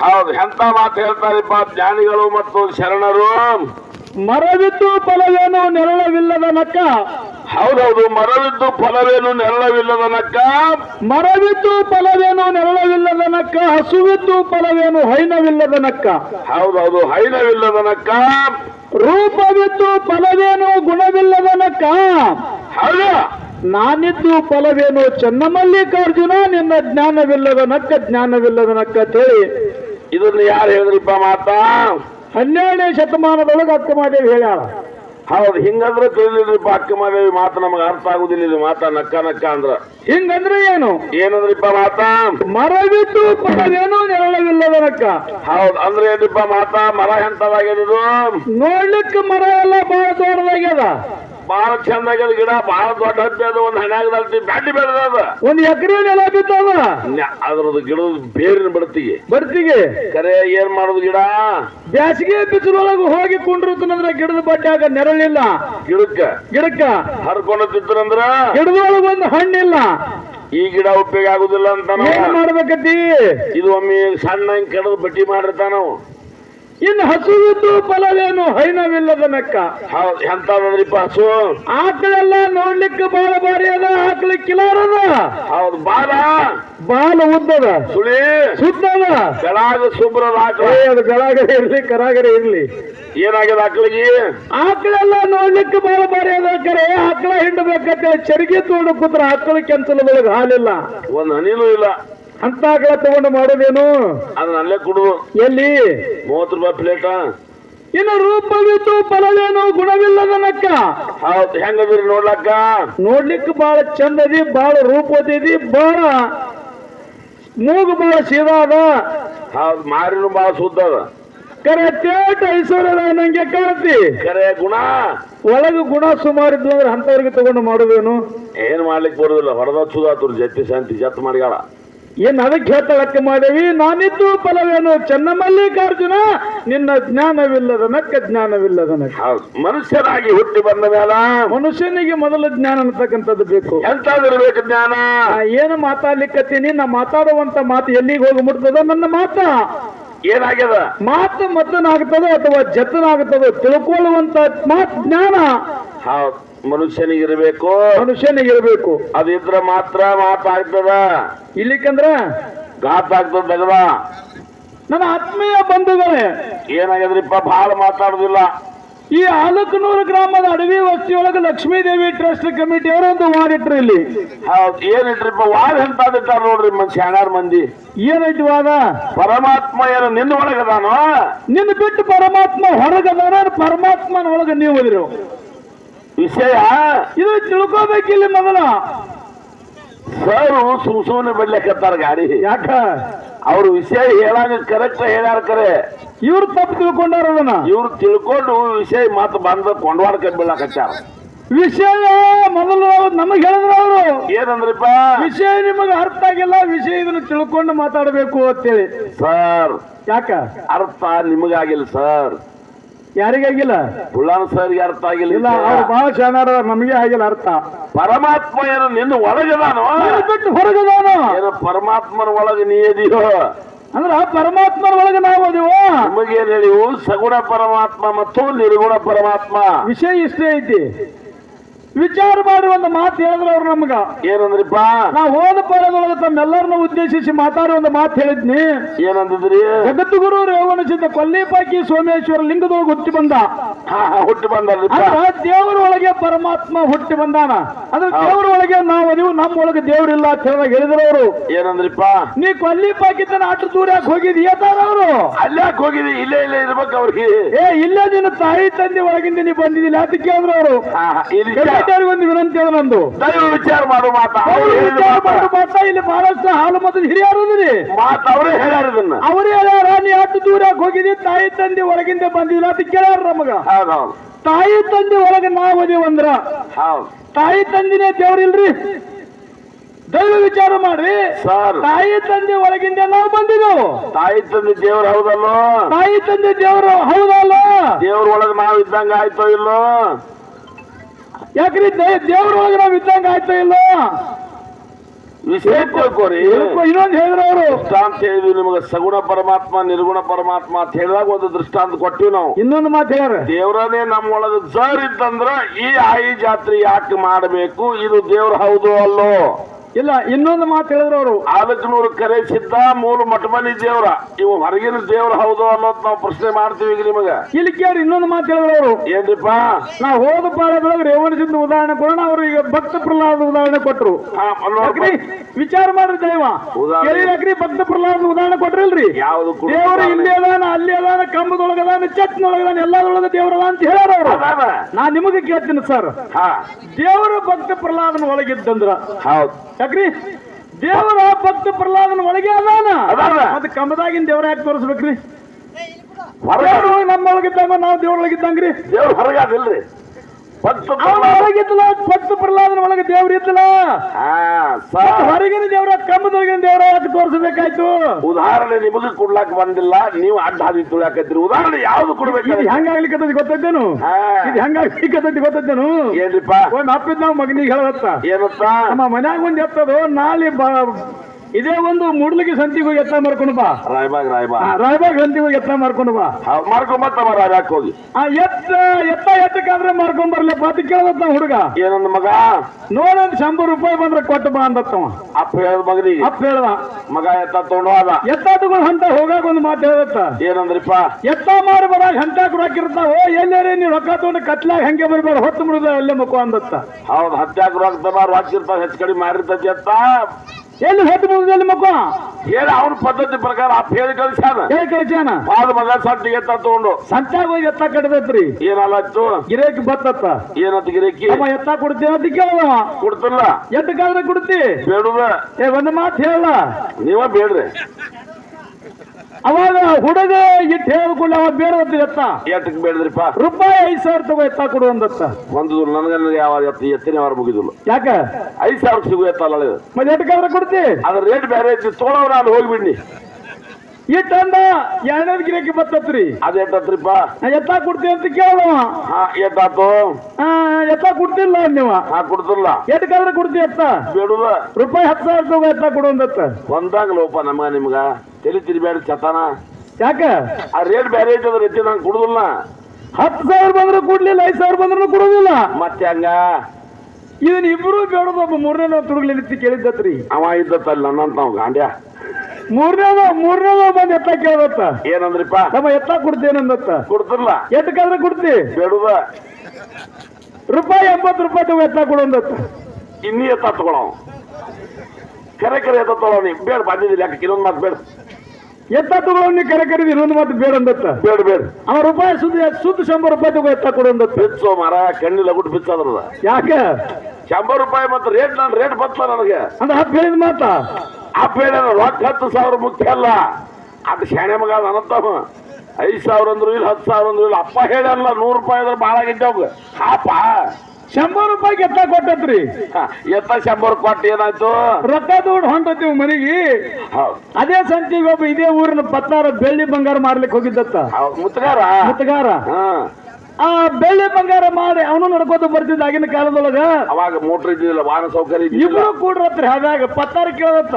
ಹೌದು ಎಂತ ಮಾತು ಹೇಳ್ತಾರಿಪ್ಪ ಜ್ಞಾನಿಗಳು ಮತ್ತು ಶರಣರು? ಮರವಿದ್ದು ಫಲವೇನು ನೆರಳವಿಲ್ಲದ ನಕ್ಕ? ಹೌದೌದು ಮರವಿದ್ದು ಫಲವೇನು ನೆರಳವಿಲ್ಲದ ನಕ್ಕ? ಮರವಿದ್ದು ಫಲವೇನು ನೆರಳವಿಲ್ಲದ ನಕ್ಕ? ಹಸುವಿದ್ದು ಫಲವೇನು ಹೈನವಿಲ್ಲದ ನಕ್ಕ? ಹೌದೌದು ಹೈನವಿಲ್ಲದ ನಕ್ಕ? ರೂಪವಿದ್ದು ಫಲವೇನು ಗುಣವಿಲ್ಲದ ನಕ್ಕ? ಹೌದು. ನಾನಿದ್ದು ಫಲವೇನು? ಚನ್ನಮಲ್ಲಿಕಾರ್ಜುನ ನಿನ್ನ ಜ್ಞಾನವಿಲ್ಲದ ನಕ್ಕ ಜ್ಞಾನವಿಲ್ಲದ ನಕ್ಕ ಅಂತೇಳಿ ಇದನ್ನು ಯಾರು ಹೇಳಿದ್ರಪ್ಪ ಮಾತಾ? ಹನ್ನೆರಡನೇ ಶತಮಾನದೊಳಗೆ ಅಕ್ಕಮಾದೇವಿ ಹೇಳ್ಯಾಳ. ಹೌದು ಹಿಂಗಂದ್ರೆ ತಿಳಿಲಿಲ್ರಿಪ್ಪ ಅಕ್ಕಮಾದೇವಿ ಮಾತು ನಮಗೆ ಅರ್ಥ ಆಗುದಿಲ್ಲ ಇದು ಮಾತಾ ನಕ್ಕ ನಕ್ಕ ಅಂದ್ರ. ಹಿಂಗಂದ್ರೆ ಏನು? ಏನಂದ್ರಿಪ್ಪ ಮಾತಾ? ಮರವಿದ್ದು ಏನೋ ನೆರಳವಿಲ್ಲದ ನಕ್ಕ. ಹೌದು ಅಂದ್ರೆ ಏನ್ರಿಪ್ಪ ಮಾತಾ? ಮರ ಎಂತದಾಗ್ಯದ ನೋಡ್ಲಿಕ್ಕೆ ಮರ ಎಲ್ಲ ಬಹಳ ದೊಡ್ಡದಾಗ್ಯದ. ಬಹಳ ಚಂದ ಆಗ್ಯದ ಗಿಡ ಬಹಳ ದೊಡ್ಡ ಹತ್ತಿ ಅದು ಒಂದು ಹಣ್ಯಾಗದಲ್ತಿ ಬ್ಯಾಟಿ ಬೆಳೆದ ಒಂದ್ ಎಕರೆ ನೆಲ ಬಿತ್ತದ ಅದ್ರದ್ದು ಗಿಡದ ಬೇರಿನ ಬಡ್ತಿಗೆ. ಬಡ್ತಿಗೆ? ಕರೆ ಏನ್ ಮಾಡುದು ಗಿಡ? ಬ್ಯಾಸಿಗೆ ಬಿಸಿಲೊಳಗ ಹೋಗಿ ಕುಂಡಿರುತ್ತಂದ್ರೆ ಗಿಡದ ಬಡ್ಡ್ಯಾಗ ನೆರಳಿಲ್ಲ. ಗಿಡಕ್ಕ? ಗಿಡಕ್ಕ? ಹರ್ಕೊಂಡು ತಿತ್ತರಂದ್ರ ಗಿಡದೊಳಗೆ ಒಂದು ಹಣ್ಣಿಲ್ಲ. ಈ ಗಿಡ ಉಪಯೋಗ ಆಗುದಿಲ್ಲ ಅಂತ ಮಾಡ್ಬೇಕತಿ ಇದು ಒಮ್ಮೆ ಸಣ್ಣ ಕೆಡದ ಬಟ್ಟಿ ಮಾಡಿರ್ತಾನವು. ಇನ್ನು ಹಸುವಿದ್ದು ಫಲವೇನು ಹೈನವಿಲ್ಲದ ನಕ್ಕ ಹೌದ್ ಎಂತದ್ರಿಪ್ಪ ಹಸು? ಆಕಳೆಲ್ಲ ನೋಡ್ಲಿಕ್ಕೆ ಬಹಳ ಬಾರಿ ಅದ ಆಕಳ ಕಿಲಾರದ ಹೌದು ಬಾಲ? ಬಾಲ ಉದ್ದದ. ಸುಳಿ? ಸುದ್ದದ. ಕೆಳಾಗ ಸುಬ್ರದ ಆಕಳ. ಅದು ಬೆಳಗಡೆ ಇರ್ಲಿ ಕರಾಗರೆ ಇರ್ಲಿ. ಏನಾಗ್ಯದ ಆಕಳಿಗೆ? ಆಕಳೆಲ್ಲ ನೋಡ್ಲಿಕ್ಕೆ ಬಹಳ ಬಾರಿ ಅದ ಕರೆ ಆಕಳ ಹಿಂಡಬೇಕಂತ ಚರಿಗೆ ತೋಡು ಕೂತ್ರ ಆಕಳ ಕೆಂಚಲದೊಳಗೆ ಹಾಲಿಲ್ಲ. ಒಂದ್ ಹನಿನೂ ಇಲ್ಲ. ಅಂತ ತಗೊಂಡು ಮಾಡೋದೇನು? ಅಲ್ಲೇ ಕೊಡು. ಎಲ್ಲಿ? ಮೂವತ್ತು ರೂಪಾಯಿ ಪ್ಲೇಟ ಇನ್ನು ರೂಪವಿದ್ದು ಫಲವೇನು ಗುಣವಿಲ್ಲದನಕ್ಕ. ಹೌದು ಹೆಂಗದ್ರಿ ನೋಡ್ಲಕ್ಕ? ನೋಡ್ಲಿಕ್ಕೆ ಬಹಳ ಚಂದದಿ ಬಹಳ ರೂಪದಿದಿ ಬಹಳ ಮೂಗು ಬಹಳ ಸೀದಾ ಅದ. ಹೌದ್ ಮಾರಿನೂ ಬಾಳ ಸುದ್ದ ಅದ. ಕರೆ ತೇಟ ಐಶ್ವರ್ಯದ ನಂಗೆ ಕಾಣತಿ. ಕರೆ ಗುಣ? ಒಳಗೆ ಗುಣ ಸುಮಾರು ಇದ್ವು ಅಂದ್ರೆ ಅಂತವ್ರಿಗೆ ತಗೊಂಡು ಮಾಡೋದೇನು? ಏನ್ ಮಾಡ್ಲಿಕ್ಕೆ ಬರುದಿಲ್ಲ ಹೊಡೆದ ಸುಧಾತುರ್ ಜತಿ ಶಾಂತಿ ಜತ್ ಮಾಡಿಗಾಳ ಏನ್ ಅದಕ್ಕೆ ಹೇಳ್ತಾಳಕ್ಕೆ ಮಾಡೇವಿ? ನಾನಿದ್ದು ಫಲವೇನು? ಚನ್ನಮಲ್ಲಿಕಾರ್ಜುನ ನಿನ್ನ ಜ್ಞಾನವಿಲ್ಲದ ನಕ್ಕ ಜ್ಞಾನವಿಲ್ಲದ ನಕ್ಕ. ಹೌದ್. ಮನುಷ್ಯನಾಗಿ ಹುಟ್ಟಿ ಬಂದ ಮೇಲ ಮನುಷ್ಯನಿಗೆ ಮೊದಲು ಜ್ಞಾನ ಅನ್ನತಕ್ಕಂಥದ್ದು ಬೇಕು. ಎಂತಾದಿರ್ಬೇಕು ಜ್ಞಾನ? ನಾ ಏನು ಮಾತಾಡ್ಲಿಕ್ಕತ್ತೀನಿ? ನಾ ಮಾತಾಡುವಂತ ಮಾತು ಎಲ್ಲಿಗೆ ಹೋಗಿ ಮುಟ್ತದ? ನನ್ನ ಮಾತ. ಏನಾಗ್ಯದ? ಮಾತು ಮದ್ದನಾಗ್ತದೋ ಅಥವಾ ಜತನಾಗ್ತದೋ ತಿಳ್ಕೊಳ್ಳುವಂತ ಮಾತು ಜ್ಞಾನ. ಹೌದ್. ಮನುಷ್ಯನಿಗಿರ್ಬೇಕು. ಮನುಷ್ಯನಿಗಿರ್ಬೇಕು. ಅದಿದ್ರ ಮಾತ್ರ ಮಾತಾಗ್ತದ ಇಲ್ಲಿಕಂದ್ರ? ಘಾತ ಆಗ್ತದ ಅಲ್ವಾ? ನನ್ನ ಆತ್ಮೀಯ ಬಂಧುಗಳೇ. ಏನಾಗ್ಯದ್ರಿಪ್ಪ ಬಹಳ ಮಾತಾಡುದಿಲ್ಲ. ಈ ಆಲಕನೂರು ಗ್ರಾಮದ ಅಡವಿ ವಸ್ತಿಯೊಳಗೆ ಲಕ್ಷ್ಮೀದೇವಿ ಟ್ರಸ್ಟ್ ಕಮಿಟಿ ಅವರು ಒಂದು ವಾದಿಟ್ರು ಇಲ್ಲಿ. ಏನಿಟ್ರಿಪ್ಪ ಏನಿಟ್ರಿಪ್ಪ ಎಂತ ಬಿಟ್ಟಾರ ನೋಡ್ರಿ ಶಾಣಾರ್ ಮಂದಿ. ಏನೈತಿ ವಾದ? ಪರಮಾತ್ಮ ಏನು ನಿನ್ನ ಒಳಗದಾನೋ? ನಿನ್ನ ಬಿಟ್ಟು ಪರಮಾತ್ಮ ಹೊರಗದಾನ ಪರಮಾತ್ಮನ ಒಳಗೆ ನೀವು ವಿಷಯ? ಇದು ತಿಳ್ಕೋಬೇಕಿಲ್ಲ ಮೊದಲ. ಸರು ಸುಮ್ ಸುಮ್ಮನೆ ಬಿಡ್ಲಿಕ್ಕತ್ತಾರ ಗಾಡಿ. ಯಾಕ? ಅವ್ರ ವಿಷಯ ಹೇಳಾಗ ಕರೆಕ್ಟ್ ಹೇಳ್ಯಾರ ಕರೆ. ಇವ್ರು ತಪ್ಪು ತಿಳ್ಕೊಂಡಾರ ಅದನ್ನ. ಇವ್ರು ತಿಳ್ಕೊಂಡು ವಿಷಯ ಮಾತು ಬಂದ ಕೊಂಡವಾಡ್ಕ ಬೀಳಾಕತ್ತಾರ ವಿಷಯ ಮೊದಲು ನಮಗ್ ಹೇಳಿದ್ರು ಅವರು. ಏನಂದ್ರಿಪ್ಪ? ವಿಷಯ ನಿಮಗೆ ಅರ್ಥ ಆಗಿಲ್ಲ ವಿಷಯ ಇದನ್ನ ತಿಳ್ಕೊಂಡು ಮಾತಾಡಬೇಕು ಅಂತೇಳಿ. ಸರ್. ಯಾಕ? ಅರ್ಥ ನಿಮಗಾಗಿಲ್ಲ ಸರ್. ಯಾರಿಗಾಗಿಲ್ಲ ಪುಳ್ಳಾನ ಸರ್ ಅರ್ಥ ಆಗಿಲ್ಲ ಇಲ್ಲ. ಅವ್ರು ಬಹಳ ಚೆನ್ನಾರ ನಮಗೆ ಆಗಿಲ್ಲ ಅರ್ಥ. ಪರಮಾತ್ಮ ಏನು ನಿನ್ನ ಒಳಗದಾನು ಬಿಟ್ಟು ಹೊರಗದಾನ ಏನು ಪರಮಾತ್ಮನ ಒಳಗೆ ನೀ ಇದೀಯೋ? ಅಂದ್ರ ಪರಮಾತ್ಮನ ಒಳಗೆ ನಾವು ಅದೀವ ನಿಮಗೇನ್ ಹೇಳಿವು? ಸಗುಣ ಪರಮಾತ್ಮ ಮತ್ತು ನಿರ್ಗುಣ ಪರಮಾತ್ಮ. ವಿಷಯ ಇಷ್ಟೇ ಐತಿ. ವಿಚಾರ ಮಾಡಿ ಒಂದು ಮಾತು ಹೇಳಿದ್ರು ಅವ್ರು ನಮ್ಗ. ಏನಂದ್ರಿಪ್ಪ ನಾ ಹೋದ ಪಾಠದೊಳಗೆ ತಮ್ಮೆಲ್ಲರನ್ನ ಉದ್ದೇಶಿಸಿ ಮಾತಾಡಿ ಒಂದು ಮಾತು ಹೇಳಿದ್ನಿ. ಏನಂದಿದ್ರಿ? ಜಗದ್ಗುರು ರೇವಣಸಿದ್ದ ಕೊಲ್ಲಿಪಾಕಿ ಸೋಮೇಶ್ವರ ಲಿಂಗದೊಳಗೆ ಹುಟ್ಟಿ ಬಂದ. ಹುಟ್ಟಿ ಬಂದ ದೇವರೊಳಗೆ ದೇವರ ಒಳಗೆ ಪರಮಾತ್ಮ ಹುಟ್ಟಿ ಬಂದಾನ. ಅದ್ರ ದೇವರೊಳಗೆ ನಾವು ನೀವು ನಮ್ಮೊಳಗೆ ದೇವರಿಲ್ಲ ಅಂತ ಹೇಳಿದಾಗ ಹೇಳಿದ್ರು ಅವರು. ಏನಂದ್ರಿಪ್ಪ ನೀ ಕೊಲ್ಲಿಪಾಕಿ ತನ ಅಷ್ಟು ದೂರ ಯಾಕೆ ಹೋಗಿದ್ ಏತಾರ ಅವರು? ಅಲ್ಯಾಕ್ ಹೋಗಿದಿ ಇಲ್ಲೇ ಇಲ್ಲೇ ಇರ್ಬೇಕು ಅವ್ರಿಗೆ. ಏ ಇಲ್ಲೇ ನಿನ್ನ ತಾಯಿ ತಂದೆ ಒಳಗಿಂದ ನೀ ಬಂದಿದ್ದಿಲ್ಲ ಅಂತ ಕೇಳಿದ್ರು ಅವರು. ಕಮಿಟಿಯವ್ರಿಗೆ ಒಂದು ವಿನಂತಿ ಅದ ನಂದು. ದಯವು ವಿಚಾರ ಮಾಡು ಮಾತ. ವಿಚಾರ ಮಾಡಿ ಮಾತ್ರ ಇಲ್ಲಿ ಬಹಳಷ್ಟು ಹಾಲು ಮತ್ತು ಹಿರಿಯರು ಮಾತು ಅವರೇ ಹೇಳ್ಯಾರ ಇದನ್ನ. ಅವರೇ ಹೇಳ್ಯಾರ ನೀ ಅಷ್ಟು ದೂರ ಹೋಗಿದಿ ತಾಯಿ ತಂದೆ ಒಳಗಿಂದ ಬಂದಿಲ್ಲ ಅಂತ ಕೇಳ್ಯಾರ ನಮಗ. ತಾಯಿ ತಂದೆ ಒಳಗೆ ನಾವು ಅದೀವಂದ್ರ ತಾಯಿ ತಂದಿನೇ ದೇವ್ರಿಲ್ರಿ? ದೈವ ವಿಚಾರ ಮಾಡ್ರಿ. ತಾಯಿ ತಂದೆ ಒಳಗಿಂದ ನಾವು ಬಂದಿದ್ದೆವು ತಾಯಿ ತಂದೆ ದೇವ್ರ ಹೌದಲ್ಲೋ? ತಾಯಿ ತಂದೆ ದೇವ್ರು ಹೌದಲ್ಲ? ದೇವ್ರ ಒಳಗೆ ನಾವು ಇದ್ದಂಗ ಆಯ್ತೋ ಇಲ್ಲೋ? ಯಾಕ್ರಿ ದೇವ್ರ ಒಳಗೆ ನಾವು ಇದ್ದಂಗ ಆಯ್ತಾ ಇಲ್ಲ? ವಿಷಯ ತಿಳ್ಕೊರಿ. ಇನ್ನೊಂದು ಹೇಳಿದ್ರು ಅವರು ದೃಷ್ಟಾಂತ ಹೇಳಿದ್ವಿ ನಿಮಗೆ ಸಗುಣ ಪರಮಾತ್ಮ ನಿರ್ಗುಣ ಪರಮಾತ್ಮ ಅಂತ ಹೇಳಿದಾಗ ಒಂದು ದೃಷ್ಟಾಂತ ಕೊಟ್ಟಿವಿ ನಾವು. ಇನ್ನೊಂದು ಮಾತು ದೇವರನೇ ದೇವ್ರನೇ ನಮ್ಮೊಳಗೆ ಜರ್ ಇತ್ತಂದ್ರ ಈ ಆಯಿ ಜಾತ್ರೆ ಯಾಕೆ ಮಾಡಬೇಕು? ಇದು ದೇವ್ರ ಹೌದು ಅಲ್ಲೋ? ಇಲ್ಲ ಇನ್ನೊಂದು ಮಾತು ಹೇಳಿದ್ರು ಅವರು. ಆಲಕ್ನೂರು ಕರೆ ಸಿದ್ಧ ಮೂಲ ಮಠಮನಿ ದೇವ್ರ. ಇವು ಹೊರಗಿನ ದೇವ್ರ ಹೌದು ಅನ್ನೋದು ನಾವು ಪ್ರಶ್ನೆ ಮಾಡ್ತೀವಿ ಈಗ ನಿಮಗ. ಇಲ್ಲಿ ಕೇಳಿ ಇನ್ನೊಂದು ಮಾತು ಹೇಳಿದ್ರು ಅವರು. ಏನ್ರಿಪ್ಪ? ನಾ ಹೋದ ಪಾಳದೊಳಗೆ ರೇವಣಸಿದ್ದ ಉದಾಹರಣೆ ಕೊಡೋಣ ಅವರು ಈಗ ಭಕ್ತ ಪ್ರಹ್ಲಾದ ಉದಾಹರಣೆ ಕೊಟ್ರು. ಅಲ್ವಾ? ವಿಚಾರ ಮಾಡ್ರಿ ದೈವ. ಉದಾಹರಣೆ. ಕೇಳಿದ್ರಿ ಭಕ್ತ ಪ್ರಹ್ಲಾದ ಉದಾಹರಣೆ ಕೊಟ್ರಿಲ್ರಿ? ಯಾವುದು ದೇವರು ಇಲ್ಲಿ ಅದಾನ ಅಲ್ಲಿ ಅದಾನ ಕಂಬದೊಳಗ ಅದಾನ ಚಟ್ನೊಳಗ ಅದಾನ ಎಲ್ಲದೊಳಗ ದೇವರಲ್ಲ ಅಂತ ಹೇಳ್ಯಾರ ಅವರು? ನಾ ನಿಮಗೆ ಕೇಳ್ತೀನಿ ಸರ್. ದೇವರ ಭಕ್ತ ಪ್ರಹ್ಲಾದನ ಒಳಗಿದ್ದಂದ್ರ ಹೌದು. ಯಾಕ್ರಿ? ದೇವರ ಭಕ್ತ ಪ್ರಹ್ಲಾದನ ಒಳಗೆ ಅದಾನ. ಮತ್ತೆ ಕಂಬದಾಗಿನ ದೇವ್ರ ಯಾಕೆ ತೋರಿಸ್ಬೇಕ್ರಿ? ಹೊರಗ. ನಮ್ಮೊಳಗಿದ್ದಂಗ ನಾವು ದೇವ್ರ ಒಳಗಿದ್ದಂಗ್ರಿ ದೇವ್ರ ಹೊರಗಾದಿಲ್ರಿ ಒಳಗಿದ್ದಲ್ಲ ಭಕ್ತ ಪ್ರಹ್ಲಾದನ ಒಳಗೆ ದೇವ್ರ ಇದ್ದಲ್ಲ? ಹೊರಗಿನ ದೇವ್ರ ಕಂಬದೊಳಗಿನ ದೇವ್ರ ಅಂತ ತೋರಿಸ್ಬೇಕಾಯ್ತು? ಉದಾಹರಣೆ ನಿಮಗೆ ಕೊಡ್ಲಾಕ್ ಬಂದಿಲ್ಲ ನೀವು ಅಡ್ಡ ಹಾದಿ ಉದಾಹರಣೆ ಯಾವ್ದು ಇದು ಕೊಡ್ಬೇಕು? ಹೆಂಗಾಗ್ಲಿಕ್ಕತ್ತೈತಿ ಗೊತ್ತೈತೇನು? ಹಾ. ಇದು ಹೆಂಗಾಗ್ಲಿಕ್ಕತ್ತೈತಿ ಗೊತ್ತೈತೇನು? ಏನ್ರಿಪ್ಪ? ಒಂದ್ ಅಪ್ಪಿದ್ ನಾವು ಮಗನಿಗೆ ಹೇಳತ್ತ. ಏನತ್ತ? ನಮ್ಮ ಮನ್ಯಾಗ ಒಂದ್ ಎತ್ತದು ನಾಳೆ ಇದೇ ಒಂದು ಮೂಡ್ಲಿಗೆ ಸಂತಿಗೆ ಹೋಗಿ ಎತ್ತ ಮಾರ್ಕೊಂಡು ಬಾ. ರಾಯಬಾಗ್ ರಾಯಬಾಗ್. ರಾಯಬಾಗ್ ಸಂತಿಗೆ ಹೋಗಿ ಎತ್ತ ಮಾರ್ಕೊಂಡು ಬಾ ಮಾಡ್ಕೊಂಬತ್ತಮ್ಮ ರಾಯಬಾಗ್ ಹೋಗಿ. ಆ ಎತ್ತ ಎತ್ತ ಎತ್ತಕ್ಕಾದ್ರೆ ಮಾರ್ಕೊಂಡ್ ಬರ್ಲಪ್ಪ ಅಂತ ಕೇಳದತ್ತ ನಾವು ಹುಡುಗ. ಏನಂದ ಮಗ? ನೋಡೊಂದ್ ಶಂಬರ್ ರೂಪಾಯಿ ಬಂದ್ರೆ ಕೊಟ್ಟು ಬಾ ಅಂದತ್ತವ ಅಪ್ಪ ಹೇಳ ಮಗನಿಗೆ. ಅಪ್ಪ ಹೇಳ್ದ. ಮಗ ಎತ್ತ ತಗೊಂಡು ಹೋದ. ಎತ್ತ ತಗೊಂಡ್ ಹಂತ ಹೋಗಾಕ ಒಂದು ಮಾತು ಹೇಳತ್ತ ಏನಂದ್ರಿಪ್ಪ? ಎತ್ತ ಮಾರಿ ಬರಾಗ ಹಂತ ರೊಕ್ಕ ಇರ್ತಾವ ಎಲ್ಲಾರೆ ನೀವು ರೊಕ್ಕ ತಗೊಂಡು ಕತ್ಲಾಗ ಹಂಗೆ ಬರ್ಬೇಡ ಹೊತ್ತು ಮುಡಿದ ಅಲ್ಲೇ ಮಕ್ಕೋ ಅಂದತ್ತ. ಹೌದು ಹತ್ಯಾಕ ರೊಕ್ಕ ಇರ್ತಾವ ಹೆಚ್ಚು ಕಡಿಮೆ ಮಾಡಿರ್ತೈತಿ ಅಂತ. ಎಲ್ಲಿ ಹೊತ್ತು ಮುಂದೆ ಮಕ್ಕೋ ಅವ್ರ ಪದ್ಧತಿ ಪ್ರಕಾರ ಆ ಹೇಳಿ ಕಳಿಸ್ಯಾನ ಹೇಳಿ ಕಳಿಸ್ಯಾನ ಆದ ಮಗ ಸಟ್ಟಿಗೆ ಎತ್ತ ತಗೊಂಡು. ಸಂತಾಗ ಹೋಗಿ ಎತ್ತ ಕಟ್ಟದತ್ರಿ ಏನಾಲತ್ತು ಗಿರೇಕಿ ಬತ್ತತ್ತ. ಏನತ್ತ ಗಿರೇಕಿ? ಅಮ್ಮ ಎತ್ತ ಕೊಡ್ತೀನಿ ಅಂತ ಕೇಳ ಕೊಡ್ತಿಲ್ಲ. ಎತ್ತಕ್ಕಾದ್ರೆ ಕೊಡ್ತಿ. ಬೇಡುದ ಏ ಒಂದು ಮಾತು ಹೇಳ. ನೀವ ಬೇಡ್ರಿ. ಅವಾಗ ಹುಡುಗ ಇಟ್ಟು ಹೇಳ್ಕೊಂಡು ಅವ ಬೇಡವತ್ತು ಎತ್ತ. ಎಟ್ಟಕ್ಕೆ ಬೇಡದ್ರಿಪ್ಪ. ರೂಪಾಯಿ ಐದು ಸಾವಿರ ತಗೋ ಎತ್ತ ಕೊಡು ಅಂದತ್ತ. ಒಂದು ನನಗ ಯಾವ ಎತ್ತ ಎತ್ತಿನ ವಾರ ಮುಗಿದಿಲ್ಲ. ಯಾಕ? ಐದು ಸಾವಿರ ಸಿಗು ಎತ್ತಲ್ಲ. ಮತ್ತೆ ಎಟ್ಟಕ್ಕಾದ್ರೆ ಕೊಡ್ತಿ? ಅದ್ರ ರೇಟ್ ಬೇರೆ ಐತಿ ತೋಳವ್ರ ಅಲ್ಲಿ ಹೋಗ್ಬಿಡ್ನಿ ಇಟ್ಟಂದ ಎರಡನೇ ಗಿರಕ್ಕೆ ಬತ್ತತ್ರಿ. ಅದ ಎಟ್ಟತ್ರಿಪ್ಪ ಎತ್ತ ಕೊಡ್ತೀವಿ ಅಂತ ಕೇಳುವ ಹಾ ಆ, ಎತ್ತ ಕೊಡ್ತಿಲ್ಲ ನೀವು ಹಾ ಕೊಡ್ತಿಲ್ಲ. ಎಟ್ಟಕ್ಕಾದ್ರೆ ಕೊಡ್ತಿ ಎತ್ತ. ಬೇಡುದ ರೂಪಾಯಿ ಹತ್ತು ಸಾವಿರ ತಗೋ ಎತ್ತ ಕೊಡು ಅಂದತ್ತ. ಒಂದಾಗ್ಲೋಪ ನಮಗ ನಿಮ್ಗ. ತಲೆ ತಿರ್ಬೇಡ ಚತಾನ. ಯಾಕ? ಆ ರೇಟ್ ಬೇರೆ ಐತೆ ಅದ್ರ ಎತ್ತಿ ನಾನು ಕುಡುದಿಲ್ಲ. ಹತ್ತು ಸಾವಿರ ಬಂದ್ರೆ ಕೊಡ್ಲಿಲ್ಲ ಐದು ಸಾವಿರ ಬಂದ್ರೂ ಕೊಡೋದಿಲ್ಲ. ಮತ್ತೆ ಹಂಗ? ಇದನ್ನ ಇಬ್ರು ಬೇಡದ ಒಬ್ಬ ಮೂರನೇ ನಾವು ತುಡುಗ್ಲಿ ನಿಂತು ಕೇಳಿದ್ದತ್ರಿ? ಅವ ಇದ್ದತ್ತಲ್ಲ ನನ್ನಂತ ನಾವು ಗಾಂಡ್ಯ. ಮೂರನೇದ ಮೂರನೇದ ಬಂದ್ ಎತ್ತ ಕೇಳದತ್ತ? ಏನಂದ್ರಿಪ್ಪ? ನಮ್ಮ ಎತ್ತ ಕೊಡ್ತೇನಂದತ್ತ? ಕೊಡ್ತಿರ್ಲ. ಎಟ್ಟಕ್ಕಾದ್ರೆ ಕೊಡ್ತಿ? ಬೇಡುದ. ರೂಪಾಯಿ ಎಂಬತ್ತು ರೂಪಾಯಿ ತಗೋ ಎತ್ತ ಕೊಡೋಂದತ್ತ. ಇನ್ನೀ ಎತ್ತ ತಗೊಳವ ಕರೆ ಕರೆ ಎತ್ತ ತಗೊಳ ನೀ ಬೇಡ ಬಂದಿದ್ದಿಲ್ಲ. ಯಾಕೆ ಇನ್ನೊಂದು ಮಾತು ಬೇಡ. ಎತ್ತ ತಗೊಳ್ಳೋ ನೀ ಕರೆ ಕರೆದು ಇನ್ನೊಂದು ಮಾತು ಬೇಡ ಅಂದತ್ತ? ಬೇಡ ಬೇಡ. ಅವ ರೂಪಾಯಿ ಸುದ್ದಿ ಸುದ್ದು ಶಂಬರ್ ರೂಪಾಯಿ ತಗೋ ಎತ್ತ ಕೊಡು ಅಂದತ್ತ. ಬಿಚ್ಚೋ ಮರ ಕಣ್ಣಿಲ್ಲ ಗುಟ್ಟು ಬಿಚ್ಚದ್ರ ಯಾಕ? ಶಂಬರ್ ರೂಪಾಯಿ ಮತ್ತೆ ರೇಟ್ ನಾನು ರೇಟ್ ಬತ್ತ ನನಗೆ? ಅಂದ್ರೆ ಹತ್ತು ಹೇಳಿದ ಮಾತ? ಆ ಬೇಡ ರೊಕ್ಕ ಹತ್ತು ಸಾವಿರ ಮುಖ್ಯ ಅಲ್ಲ. ಅದು ಶಾಣೆ ಮಗ ಅನಂತ ಐದು ಸಾವಿರ ಅಂದ್ರು ಇಲ್ಲ ಹತ್ತು ಸಾವಿರ ಅಂದ್ರು ಇಲ್ಲ. ಅಪ್ಪ ಹೇಳಲ್ಲ ನೂರು ರೂಪಾಯಿ ಅಂದ್ರೆ ಭಾಳ ಆಗಿದ್ದವಾಗ ಹಾಪ ಶಂಬರ್ ರೂಪಾಯಿ ಎತ್ತ ಕೊಟ್ಟತ್ರಿ ಎತ್ತ ಶಂಬರ್ ಕೊಟ್ಟು ಏನಾಯ್ತು? ರೊಕ್ಕ ದೂಡ್ ಹೊಂಟತಿವ್ ಮನೆಗೆ. ಅದೇ ಸಂತಿಗೆ ಒಬ್ಬ ಇದೇ ಊರಿನ ಪತ್ತಾರ ಬೆಳ್ಳಿ ಬಂಗಾರ ಮಾಡ್ಲಿಕ್ಕೆ ಹೋಗಿದ್ದತ್ತ. ಮುತ್ತಗಾರ? ಮುತ್ತಗಾರ? ಹಾ. ಆ ಬೆಳ್ಳಿ ಬಂಗಾರ ಮಾಡಿ ಅವನು ನಡ್ಕೋತ ಬರ್ತಿದ್ದ ಆಗಿನ ಕಾಲದೊಳಗ ಅವಾಗ ಮೋಟರ್ ಇದ್ದಿಲ್ಲ ವಾಹನ ಸೌಕರ್ಯ ಇದ್ದಿಲ್ಲ ಇಬ್ರು ಕೂಡ್ರತ್ರಿ ಹಾದಾಗ ಪತ್ತಾರ ಕೇಳದತ್ತ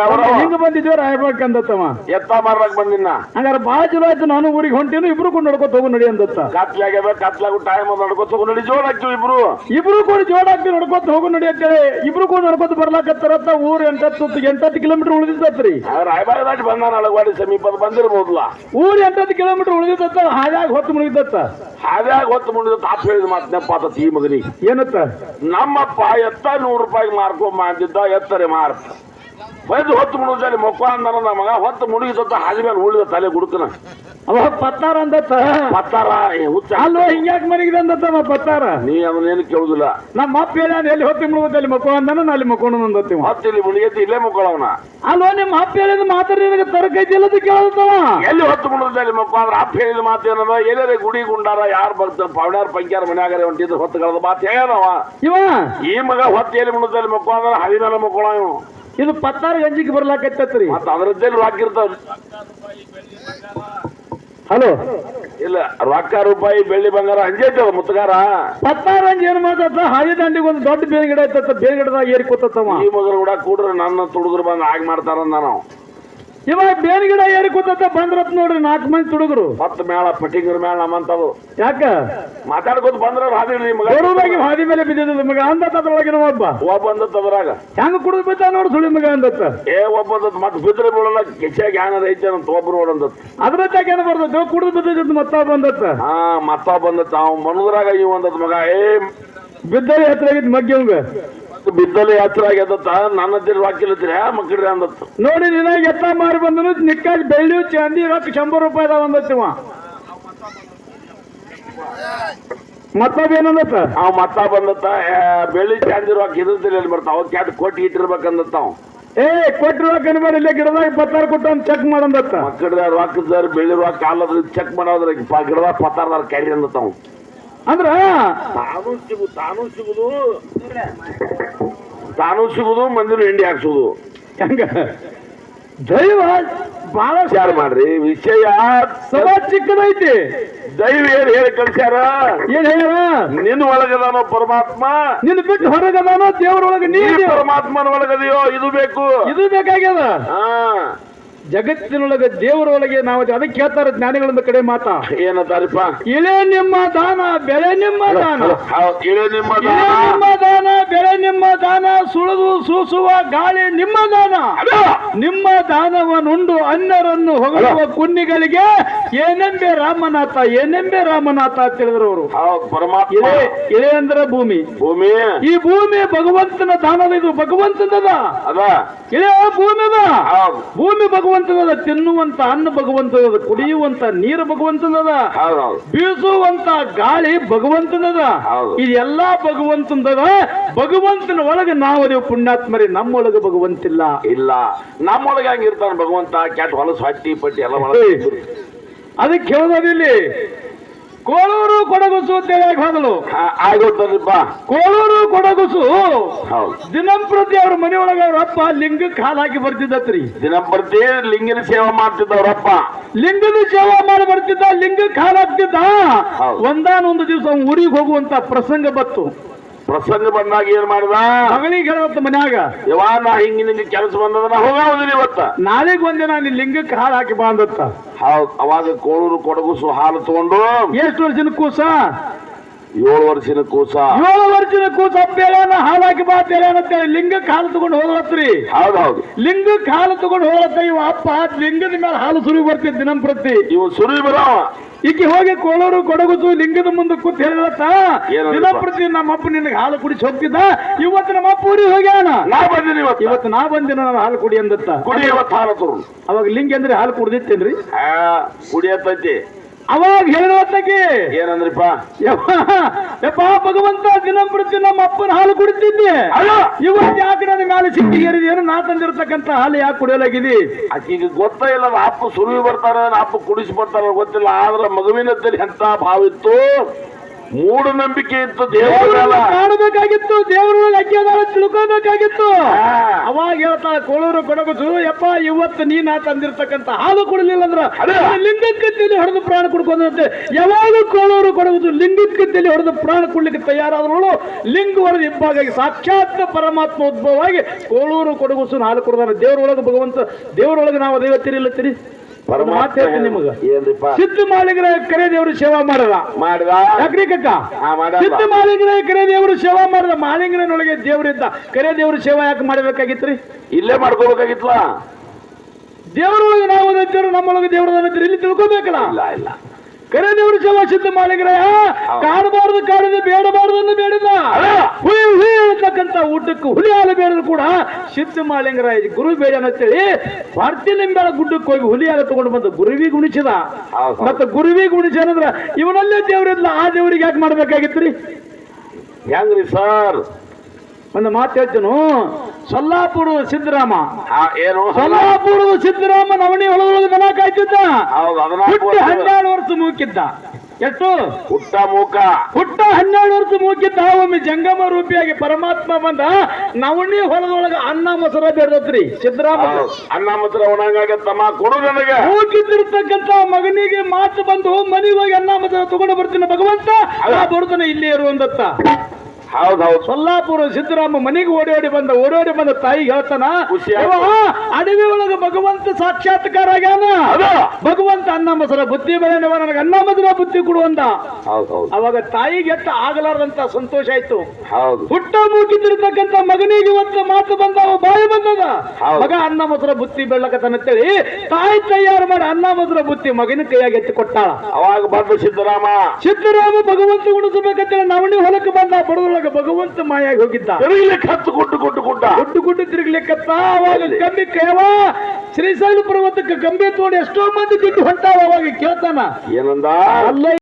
ಯಾವ ಹಿಂಗ ಬಂದಿದ್ವಿ ರಾಯಬೇಕಂದತ್ತವ ಎತ್ತ ಮಾರ್ಲಾಕ್ ಬಂದಿನ ಹಂಗಾರ ಬಾಳ ಚಲೋ ಆಯ್ತು ನಾನು ಊರಿಗೆ ಹೊಂಟೇನು ಇಬ್ರು ಕೂಡ ನಡ್ಕೋತ ಹೋಗು ನಡಿ ಅಂದತ್ತ. ಕತ್ಲಾಗ್ಯದ ಕತ್ಲಾಗು ಟೈಮ್ ನಡ್ಕೊತ ನಡಿ ಜೋಡ್ ಹಾಕ್ತಿವಿ ಇಬ್ರು. ಇಬ್ರು ಕೂಡ ಜೋಡಾಗ್ತಿ ನಡ್ಕೋತ ಹೋಗು ನಡಿ ಅಂತೇಳಿ. ಇಬ್ರು ಕೂಡ ನಡ್ಕೋತ ಬರ್ಲಾಕತ್ತಾರತ್ತ ಊರ್ ಎಂಟತ್ತು ಎಂಟತ್ತು ಕಿಲೋಮೀಟರ್ ಉಳಿದಿದ್ದತ್ರಿ. ರಾಯಬಾಗ ದಾಟಿ ಬಂದಾನ ಅಳಗವಾಡಿ ಸಮೀಪದ ಬಂದಿರ್ಬೋದಲ್ಲ ಊರ್ ಎಂಟತ್ತು ಕಿಲೋಮೀಟರ್ ಉಳಿದಿದ್ದತ್ತ ಹಾಗಾಗಿ ಹೊತ್ತು ಮುಳುಗಿದ್ದತ್ತ ಹಾವ್ಯಾಗ ಗೊತ್ತು ಮುಂದೆ ತಾಪ್ ಹೇಳಿದ ಮಾತು ಆತ ಈ ಮಗನಿಗೆ. ಏನತ್ತ? ನಮ್ಮಪ್ಪ ಎತ್ತ ನೂರು ರೂಪಾಯಿಗೆ ಮಾರ್ಕೊಂಡ್ ಅಂದಿದ್ದ ಎತ್ತರೆ ಮಾರ್ತ. ಬೈದು ಹೊತ್ತು ಮುಳುಗದಲ್ಲಿ ಮೊಕ್ಕ ಅಂದನ ನಮ್ಮ ಮಗ ಹೊತ್ತು ಮುಳುಗಿದ ಹಾದಿ ಮೇಲೆ ಉಳಿದ ತಲೆ ಗುಡುಕನ. ಅವ ಪತ್ತಾರ ಅಂದತ್ತ? ಪತ್ತಾರ ಅಲ್ವ ಹಿಂಗ್ಯಾಕ್ ಮನೆಗಿದೆ ಅಂದತ್ತವ ಪತ್ತಾರ? ನೀ ಅದನ್ನೇನು ಕೇಳುದಿಲ್ಲ. ನಮ್ಮ ಅಪ್ಪ ಹೇಳ ಎಲ್ಲಿ ಹೊತ್ತಿ ಮುಳುಗದಲ್ಲಿ ಮಕ್ಕಳು ಅಂದನ ನಾ ಅಲ್ಲಿ ಮಕ್ಕೊಂಡು ಅಂದತ್ತಿ ಹೊತ್ತು ಇಲ್ಲಿ ಮುಳುಗೈತಿ ಇಲ್ಲೇ ಮೊಕ್ಕೊಳ್ಳವನ ಅಲ್ಲೋ ನಿಮ್ಮ ಅಪ್ಪ ಹೇಳಿದ ಮಾತ್ರ ನಿನಗೆ ತರಕೈತಿ ಇಲ್ಲದ ಕೇಳದವ ಎಲ್ಲಿ ಹೊತ್ತು ಮುಳುಗದಲ್ಲಿ ಮೊಕ್ಕ ಅಂದ್ರೆ ಅಪ್ಪ ಹೇಳಿದ ಮಾತು ಏನದ? ಎಲ್ಲೇ ಗುಡಿ ಗುಂಡಾರ ಯಾರು ಬರ್ತ ಪವಣ್ಯಾರ ಪಂಕ್ಯಾರ ಮನ್ಯಾಗಾರ ಹೊತ್ತು ಕಳೆದ ಮಾತು ಹೇಳವ ಇವ? ಈ ಮಗ ಹೊತ್ತು ಎಲ್ಲಿ ಮುಳುಗದಲ್ಲಿ ಮೊಕ್ಕ ಅಂದ್ರೆ ಹದಿ ಮೇಲೆ ಮೊಕ್ಕಳ ಇವ್ ಇದು ಪತ್ತಾರ ಗಂಜಿಗೆ ಬರ್ಲಾಕತ್ತತ್ರಿ. ಮತ್ತ ರೊಕ್ಕ ಹಾಕಿರ್ತಾವ ಹಲೋ. ಇಲ್ಲ ರೊಕ್ಕ ರೂಪಾಯಿ ಬೆಳ್ಳಿ ಬಂಗಾರ ಹಂಜೈತದ ಮುತ್ತಗಾರ. ಪತ್ತಾರಂಜ್ ಏನ್ ಮಾತಾಡ್ತ ಹಾದಿ ದಂಡಿಗೆ ಒಂದು ದೊಡ್ಡ ಬೇವಿನ ಗಿಡ ಐತತ್ತ ಬೇವಿನ ಗಿಡದಾಗ ಏರಿ ಕೂತತ್ತವ. ಈ ಮೊದಲು ಕೂಡ ಕೂಡ್ರ ನನ್ನ ತುಡುಗರು ಬಂದು ಆಗಿ ಮಾಡ್ತಾರ ನಾವು ಇವಾಗ ಬೇನ್ಗಿಡ ಗಿಡ ಏರಿ ಕೂತತ್ತ ಬಂದ್ರತ್ ನೋಡ್ರಿ ನಾಲ್ಕು ಮಂದಿ ತುಡುಗರು. ಹತ್ತು ಮೇಳ ಪಟ್ಟಿಗರ ಮೇಳ ನಮ್ಮಂತವು. ಯಾಕ? ಮಾತಾಡ್ಕೊತ ಬಂದ್ರ ಹಾದಿ ನಿಮ್ಗೆ. ಗೌರವವಾಗಿ ಹಾದಿ ಮೇಲೆ ಬಿದ್ದಿದ್ದು ನಿಮಗೆ. ಅಂದತ್ತ ಅದ್ರೊಳಗಿನ ಒಬ್ಬ. ಒಬ್ಬ ಬಂದತ್ ಅದ್ರಾಗ. ಹೆಂಗ ಕುಡಿದು ಬಿದ್ದ ನೋಡು ಸುಳಿ ಮಗ ಅಂದತ್ತ ಏ ಒಬ್ಬ ಬಂದತ್ ಮತ್ತೆ ಬಿದ್ರೆ ಬೀಳಲ್ಲ ಕೆಚ್ಚಾಗಿ ಏನಾರ ಐತೆ ಅಂತ ಒಬ್ರು ನೋಡಂದತ್ ಅದ್ರ ತಾಕ ಏನ ಬರ್ತದ ಕುಡಿದು ಬಿದ್ದಿದ್ದು ಮತ್ತ ಬಂದತ್ತ ಹಾ ಮತ್ತ ಬಂದತ್ತ ಅವ್ ಮನದ್ರಾಗ ಇವ್ ಅಂದತ್ ಮಗ. ಏ ಬಿದ್ದರೆ ಹತ್ರ ಆಗಿದ್ ಮಗ್ಗಿವಂಗ ಬಿದ್ದಲ್ಲಿ ಯಾತ್ರ ಆಗ್ಯದತ್ತ ನನ್ನ ಹತ್ತಿರ ವಾಕಿಲತ್ರಿ ಮಕ್ಕಳ್ರಿ ಅಂದತ್ತು ನೋಡಿ ನಿನ್ನ ಎತ್ತ ಮಾರಿ ಬಂದನು ನಿಕ್ಕ ಬೆಳ್ಳಿ ಚಾಂದಿ ರೊಕ್ಕ ಶಂಬರ್ ರೂಪಾಯಿ ಅದಾವ ಅಂದತ್ತಿವ ಮತ್ತೊಬ್ಬ ಏನಂದತ್ತ ಅವ್ ಮತ್ತ ಬಂದತ್ತ ಬೆಳ್ಳಿ ಚಾಂದಿ ರೊಕ್ಕ ಇದ್ರಲ್ಲಿ ಎಲ್ಲಿ ಬರ್ತಾವ? ಕ್ಯಾಟ್ ಕೊಟ್ಟಿ ಇಟ್ಟಿರ್ಬೇಕಂದತ್ತ ಅವ್. ಏ ಕೊಟ್ಟಿರೋ ಕನ್ಬೇಡ ಇಲ್ಲೇ ಗಿಡದಾಗ ಪತ್ತಾರ ಕೊಟ್ಟು ಅಂತ ಚೆಕ್ ಮಾಡಂದತ್ತ. ಮಕ್ಕಳ ರೊಕ್ಕದಾರ ಬೆಳ್ಳಿ ರೊಕ್ಕ ಕಾಲದ್ರ ಚೆಕ್ ಮಾಡೋದ್ರ ಗಿಡದಾಗ ಪತ್ತಾರದಾರ ಕ್ಯಾರಿ ಅಂದತ್ತ ಅವ್. ಅಂದ್ರ ತಾನು ಸಿಗುದು ತಾನು ಸಿಗುದು. ತಾನು ಸಿಗುದು ಮಂದಿನ ಹಿಂಡಿ ಹಾಕ್ಸುದು. ಹೆಂಗ? ದೈವ ಬಹಳ ವಿಚಾರ ಮಾಡ್ರಿ ವಿಷಯ ಸದಾ ಚಿಕ್ಕದೈತಿ. ದೈವ ಏನ್ ಹೇಳಿ ಕಳ್ಸ್ಯಾರ? ಏನ್ ಹೇಳ ನಿನ್ನ ಒಳಗದಾನೋ ಪರಮಾತ್ಮ? ನಿನ್ ಬಿಟ್ಟು ಹೊರಗದಾನೋ ದೇವರೊಳಗೆ ನೀ ಪರಮಾತ್ಮನ ಒಳಗದೆಯೋ? ಇದು ಬೇಕು. ಇದು ಬೇಕಾಗ್ಯದ? ಹಾ. ಜಗತ್ತಿನೊಳಗೆ ದೇವರೊಳಗೆ ನಾವು ಅದಕ್ಕೆ ಹೇಳ್ತಾರೆ ಜ್ಞಾನಿಗಳೊಂದು ಕಡೆ ಮಾತಾ. ಏನಂತಾರಪ್ಪ? ಇಳೆ ನಿಮ್ಮ ದಾನ ಬೆಳೆ ನಿಮ್ಮ ದಾನ. ಇಳೆ ನಿಮ್ಮ ದಾನ. ಬೆಳೆ ನಿಮ್ಮ ದಾನ ಸುಳಿದು ಸೂಸುವ ಗಾಳಿ ನಿಮ್ಮ ದಾನ. ಅದು, ನಿಮ್ಮ ದಾನವನ್ನುಂಡು ಅನ್ಯರನ್ನು ಹೊಗಳುವ ಕುನ್ನಿಗಳಿಗೆ ಏನೆಂಬೆ ರಾಮನಾಥ ಏನೆಂಬೆ ರಾಮನಾಥ ಅಂತ ಹೇಳಿದ್ರು ಅವರು. ಪರಮಾತ್ಮ. ಇಳೆ ಇಳೆ ಅಂದ್ರೆ ಭೂಮಿ. ಭೂಮಿ. ಈ ಭೂಮಿ ಭಗವಂತನ ದಾನದ ಇದು ಭಗವಂತನದ. ಅದ. ಇಳೆ ಭೂಮಿ ಭೂಮಿ ಭಗವಂತನದ ತಿನ್ನುವಂತ ಅನ್ನ ಭಗವಂತನದ ಕುಡಿಯುವಂತ ನೀರು ಭಗವಂತನದ ಬೀಸುವಂತ ಗಾಳಿ ಭಗವಂತನದ. ಇದೆಲ್ಲಾ ಭಗವಂತನದ ಭಗವಂತನ ಒಳಗೆ ನಾವು ಅದೇವು ಪುಣ್ಯಾತ್ಮರಿ ನಮ್ಮೊಳಗೆ ಭಗವಂತ ಇಲ್ಲ. ಇಲ್ಲ ನಮ್ಮೊಳಗೆ ಹಂಗಿರ್ತಾನ ಭಗವಂತ? ಕ್ಯಾಟ್ ಹೊಲಸು ಹಟ್ಟಿ ಪಟ್ಟಿ ಎಲ್ಲ ಅದಕ್ಕೆ ಹೇಳೋದಿಲ್ಲಿ ಕೋಳೂರು ಕೊಡಗುಸು ಅಂತ ಹೇಳಿ ಹೋದಳು. ಕೋಳೂರು ಕೊಡಗುಸು. ಹೌದು. ದಿನಂಪ್ರತಿ ಅವ್ರ ಮನೆಯೊಳಗ ಅವರಪ್ಪ ಲಿಂಗಕ್ಕೆ ಹಾಲು ಹಾಕಿ ಬರ್ತಿದ್ದತ್ರಿ. ದಿನಂಪ್ರತಿ ಲಿಂಗನ ಸೇವೆ ಮಾಡ್ತಿದ್ದವ್ರಪ್ಪ ಲಿಂಗದ ಸೇವಾ ಮಾಡಿ ಬರ್ತಿದ್ದ ಲಿಂಗಕ್ಕೆ ಹಾಲು ಹಾಕ್ತಿದ್ದ ಒಂದಾನೊಂದು ದಿವಸ ಊರಿಗೆ ಹೋಗುವಂತ ಪ್ರಸಂಗ ಬತ್ತು ಪ್ರಸಂಗ ಬಂದಾಗ ಏನ್ ಮಾಡಿದ? ಮಗಳಿಗೆ ಹೇಳತ್ತ ಮನ್ಯಾಗ. ಯವಾ ನಾ ಹಿಂಗ ನಿಂಗೆ ಕೆಲಸ ಬಂದದ ನಾ ಹೋಗೋದಿಲ್ಲ ಇವತ್ತ. ನಾಳೆಗ್ ಒಂದಿನ ನಿನ್ ಲಿಂಗಕ್ಕೆ ಹಾಲು ಹಾಕಿ ಬಾ ಅಂದತ್ತ. ಹೌದ್ ಅವಾಗ ಕೋಳೂರು ಕೊಡಗುಸು ಹಾಲು ತಗೊಂಡು. ಎಷ್ಟು ವರ್ಷ ಕೂಸ ಏಳು ವರ್ಷದ ಕೂಸ. ಏಳು ವರ್ಷದ ಕೂಸ ಅಪ್ಪೇಳನ ಹಾಲಾಕಿ ಬಾ ಬಾ ಅಂತೇಳಿ ಲಿಂಗಕ್ಕೆ ಹಾಲು ತಗೊಂಡು ಹೋಗ್ಲತ್ರಿ. ಹೌದೌದು ಹೌದು. ಲಿಂಗಕ್ಕೆ ಹಾಲು ತಗೊಂಡು ಹೋಗ್ಲತ್ತ ಇವ ಅಪ್ಪ ಲಿಂಗದ ಮೇಲೆ ಹಾಲು ಸುರಿ ಬರ್ತೈತಿ ದಿನಂಪ್ರತಿ ಇವು ಸುರಿ ಬರವ. ಈಕೆ ಹೋಗಿ ಕೋಳೂರು ಕೊಡಗುಸು ಲಿಂಗದ ಮುಂದೆ ಕೂತ್ ಹೇಳತ್ತ ದಿನಪ್ರತಿ ದಿನಂಪ್ರತಿ ನಮ್ಮ ಅಪ್ಪ ನಿನಗೆ ಹಾಲು ಕುಡಿಸಿ ಹೋಗ್ತಿದ್ದ ಇವತ್ತು ನಮ್ಮ ಅಪ್ಪ ಊರಿಗೆ ಹೋಗ್ಯಾನ? ನಾ ಬಂದಿನಿ ಇವತ್ತು. ಇವತ್ತು ನಾ ಬಂದಿನ ನಾನು ಹಾಲು ಕುಡಿ ಅಂದತ್ತ. ಕುಡಿ ಇವತ್ತು ಹಾಲು ಅವಾಗ ಲಿಂಗ ಅಂದ್ರೆ ಹಾಲು ಕುಡಿದಿತ್ತೇನ್ರಿ? ಕುಡಿಯತ್ತೈತಿ ಅವಾಗ ಹೇಳಿದಕ್ಕೆ ಏನಂದ್ರಿಪ್ಪ? ಯಪ್ಪ ಯಪ್ಪ ಭಗವಂತ ದಿನಂಪ್ರತಿ ನಮ್ಮ ಅಪ್ಪನ ಹಾಲು ಕುಡಿತಿದ್ದೆ. ಇವತ್ತು ಯಾಕೆ ನನ್ನ ಮೇಲೆ ಸಿಕ್ಕಿ ಏನು ನಾ ತಂದಿರತಕ್ಕಂತ ಹಾಲು ಯಾಕೆ ಕುಡಿಯಲಾಗಿದೆ? ಈಗ ಗೊತ್ತೇ ಇಲ್ಲ ಅಪ್ಪ ಸುರುವಿ ಬರ್ತಾರ ಅಪ್ಪ ಕುಡಿಸಿ ಬರ್ತಾರ ಗೊತ್ತಿಲ್ಲ ಆದ್ರೆ ತಲೆ ಎಂತ ಭಾವ ಇತ್ತು? ಮೂಢನಂಬಿಕೆ ಇತ್ತು ದೇವರಲ್ಲ ಕಾಣಬೇಕಾಗಿತ್ತು ದೇವರೊಳಗೆ ಅಜ್ಞಾನ ತಿಳ್ಕೊಬೇಕಾಗಿತ್ತು ಅವಾಗ ಹೇಳ್ತಾ ಕೋಳೂರು ಕೊಡಗುದು ಯಪ್ಪ ಇವತ್ತು ನೀನ ತಂದಿರ್ತಕ್ಕಂತ ತಂದಿರ್ತಕ್ಕಂಥ ಹಾಲು ಕುಡಲಿಲ್ಲ ಅಂದ್ರ ಲಿಂಗದ ಲಿಂಗಕ್ಕೆ ತಲೆ ಹೊಡೆದು ಪ್ರಾಣ ಕುಡ್ಕೊಂಡಂತೆ. ಯಾವಾಗ ಕೋಳೂರು ಕೊಡಗುದು ಲಿಂಗದ ತಲೆ ಹೊಡೆದು ಪ್ರಾಣ ಕೊಡ್ಲಿಕ್ಕೆ ತಯಾರಾದ್ರು ಲಿಂಗ ಹೊಡೆದು ಇಬ್ಬಾಗಾಗಿ ಸಾಕ್ಷಾತ್ ಪರಮಾತ್ಮ ಉದ್ಭವವಾಗಿ ಕೋಳೂರು ಕೊಡಗುಸು ಹಾಲು ಕುಡ್ದಾನ. ದೇವರೊಳಗೆ ಭಗವಂತ ದೇವರೊಳಗೆ ನಾವು ದೈವತ್ತಿರಿಲ್ಲತ್ತೀರಿ ಒಂದು ಮಾತು ಹೇಳ್ತೀನಿ ನಿಮಗ. ಏನ್ರಿಪ್ಪ ಸಿದ್ಧ ಮಾಲಿಗರ ಕರೆ ದೇವರು ಸೇವಾ ಮಾಡದ ಮಾಡಿದ? ಯಾಕ್ರಿ ಕಕ್ಕ. ಸಿದ್ಧ ಮಾಲಿಂಗನ ಕರೆ ದೇವರು ಸೇವಾ ಮಾಡಿದ ಮಾಲಿಂಗನೊಳಗೆ ದೇವರಿದ್ದ. ಕರೆ ದೇವರು ಸೇವಾ ಯಾಕೆ ಮಾಡಬೇಕಾಗಿತ್ರಿ? ಇಲ್ಲೇ ಮಾಡ್ಕೋಬೇಕಾಗಿತ್ಲ ದೇವರೊಳಗೆ ನಾವು ಅಂತೀವ್ರು ನಮ್ಮೊಳಗೆ ದೇವರು ಅಂತೀರಿ ಇಲ್ಲಿ ತಿಳ್ಕೊಬೇಕಲ್ಲ? ಇಲ್ಲ ಇಲ್ಲ. ಕರೆ ದೇವರು ಸೇವಾ ಸಿದ್ಧ ಮಾಲಿಂಗರಾಯ ಕಾಣಬಾರದು ಕಾಡದು ಬೇಡಬಾರದು ಬೇಡಿಲ್ಲ. ಹುಳಿ ಹುಳಿ ಹೇಳ್ತಕ್ಕಂತ ಊಟಕ್ಕೆ ಕೂಡ ಸಿದ್ಧ ಮಾಲಿಂಗರಾಯ ಗುರು ಬೇಡ ಅಂತೇಳಿ ನಿಂಬೆಳ ಗುಡ್ಡಕ್ಕೆ ಹೋಗಿ ಹುಲಿ ಹಾಲು ತಗೊಂಡು ಬಂದು ಗುರುವಿಗೆ ಗುಣಿಸಿದ ಮತ್ತೆ ಗುರುವಿ ಗುರುವಿಗೆ ಅಂದ್ರೆ ಇವನಲ್ಲೇ ದೇವರಿಲ್ಲ ಆ ದೇವರಿಗೆ ಯಾಕೆ ಮಾಡ್ಬೇಕಾಗಿತ್ರಿ? ಹೆಂಗ್ರಿ ಸರ್? ಒಂದು ಮಾತು ಹೇಳ್ತೇನು ಸೊಲ್ಲಾಪುರದ ಸಿದ್ದರಾಮ. ಆ, ಏನು? ಸೊಲ್ಲಾಪುರದ ಸಿದ್ದರಾಮ ನವಣಿ ಹೊಲದೊಳಗೆ ದನ ಕಾಯ್ತಿದ್ದ. ಹೌದು ಅದನ್ನ ಹುಟ್ಟಿ ಹನ್ನೆರಡು ವರ್ಷ ಮೂಕಿದ್ದ. ಎಷ್ಟು ಹುಟ್ಟ ಮೂಕ. ಹುಟ್ಟ ಹನ್ನೆರಡು ವರ್ಷ ಮುಗಿದ್ದ ಒಮ್ಮೆ ಜಂಗಮ ರೂಪಿಯಾಗಿ ಪರಮಾತ್ಮ ಬಂದ ನವಣಿ ಹೊಲದೊಳಗ ಅನ್ನ ಮೊಸರ ಬೇಡತ್ರಿ ಸಿದ್ದರಾಮ ಅನ್ನ ಮೊಸರ ಒಣಗಾಗ ತಮ್ಮ ಕೊಡು ನನಗೆ. ಮಗನಿಗೆ ಮಾತು ಬಂದು ಮನೆಗೆ ಹೋಗಿ ಅನ್ನ ಮೊಸರ ತಗೊಂಡು ಬರ್ತೀನಿ ಭಗವಂತ. ಆ ಬರುತ್ತಾನೆ ಇಲ್ಲಿ ಇರುವಂದತ್ತ ಹೌದ್ ಹೌದ್. ಸೊಲ್ಲಾಪುರ ಸಿದ್ದರಾಮ ಮನೆಗೆ ಓಡಿ ಓಡಿ ಬಂದ ಓಡಿ ಓಡಿ ಬಂದ ತಾಯಿ ಹೇಳ್ತಾನ ಖುಷಿ "ಯವ್ವ, ಅಡವಿ ಒಳಗ ಭಗವಂತ ಸಾಕ್ಷಾತ್ಕಾರ ಆಗ್ಯಾನ? ಭಗವಂತ ಅನ್ನ ಮೊಸರ ಬುದ್ಧಿ ಬೆಳೆನವ ನನಗೆ ಅನ್ನ ಮೊಸರ ಬುದ್ಧಿ ಕೊಡುವಂತ ಅವಾಗ ತಾಯಿಗೆ ಎತ್ತ ಆಗಲಾರದಂತ ಸಂತೋಷ ಆಯ್ತು. ಹುಟ್ಟ ಮೂಗಿದ್ದಿರ್ತಕ್ಕಂಥ ಮಗನಿಗೆ ಇವತ್ತು ಮಾತು ಬಂದ ಬಾಯಿ ಬಂದದ. ಮಗ ಅನ್ನ ಮಸರ ಬುತ್ತಿ ಹೇಳಿ ತಾಯಿ ತಯಾರು ಮಾಡಿ ಅನ್ನ ಮೊಸರ ಬುತ್ತಿ ಮಗನ ಕೈಯಾಗಿ ಎತ್ತಿ ಕೊಟ್ಟಾಳ. ಅವಾಗ ಬಂದು ಸಿದ್ದರಾಮ. ಸಿದ್ದರಾಮ ಭಗವಂತ ಉಣಿಸಬೇಕಂತೇಳಿ ನವಣಿ ಹೊಲಕ್ಕೆ ಬಂದ ಬಡವಳಗ ಭಗವಂತ ಮಾಯಾಗಿ ಹೋಗಿದ್ದ. ತಿರುಗಿಲಿಕ್ಕೆ ಹತ್ತು ಗುಡ್ಡು ಗುಡ್ಡು ಗುಡ್ಡ. ಗುಡ್ಡು ಗುಡ್ಡು ತಿರುಗ್ಲಿಕ್ಕತ್ತ ಅವಾಗ ಕಂಬಿ ಕೇವ. ಶ್ರೀಶೈಲ ಪರ್ವತಕ್ಕೆ ಕಂಬಿ ತೋಡಿ ಎಷ್ಟೋ ಮಂದಿ ದುಡ್ಡು ಹೊಂಟಾವ ಅವಾಗ ಕೇಳ್ತಾನ. ಏನಂದ? ಅಲ್ಲ